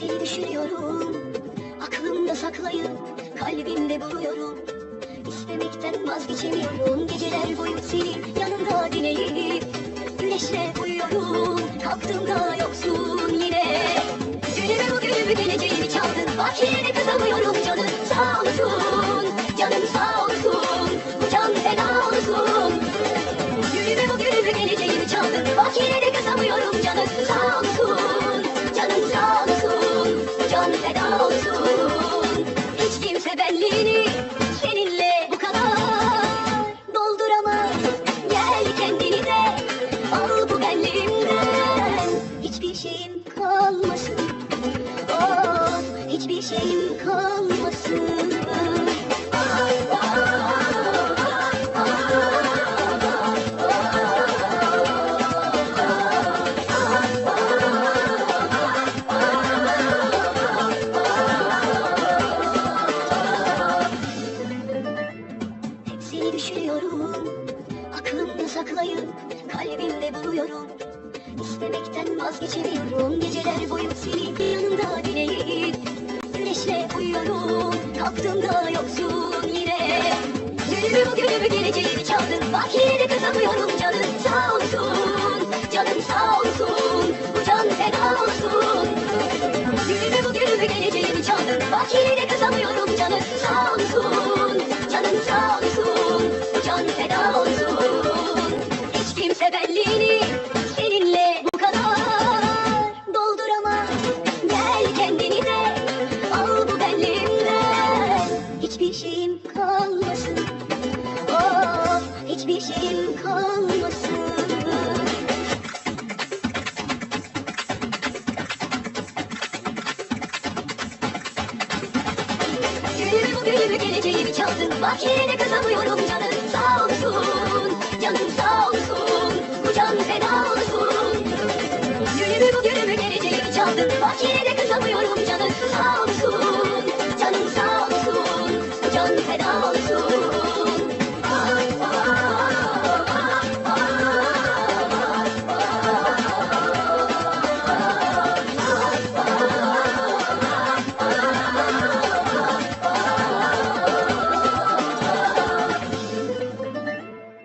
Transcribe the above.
seni düşünüyorum. Aklımda saklayıp kalbimde buluyorum. İstemekten vazgeçemiyorum. Geceler boyu seni yanımda dinleyip Güneşle uyuyorum. Kalktığımda yoksun yine. Dünümü bugünümü geleceğimi çaldın. Bak yine de kızamıyorum canım Sağ olsun canım sağ olsun. Bu can feda olsun. Dünümü bugünümü geleceğimi çaldın. Bak yine de kalmasın Seni düşünüyorum. Aklımda saklayıp kalbimde buluyorum. İstemekten vazgeçemiyorum yoksun yine. Günümü bugünümü geleceğimi çaldın. Bak yine de kızamıyorum canım sağ olsun Canım sağ olsun. Bu can feda olsun. Günümü bugünümü geleceğimi çaldın. Bak yine de kızamıyorum canım sağ olsun Canım sağ olsun. Bu can feda olsun. Hiç kimse benliğini şeyim kalmasın. Oh, hiçbir şeyim kalmasın. Günümü bugünümü geleceğimi çaldın Bak yine de kızamıyorum canım. Sağ olsun Canım sağ olsun. Bu can feda olsun. Günümü bugünümü geleceğimi çaldın Bak yine de kızamıyorum canım. Sağ olsun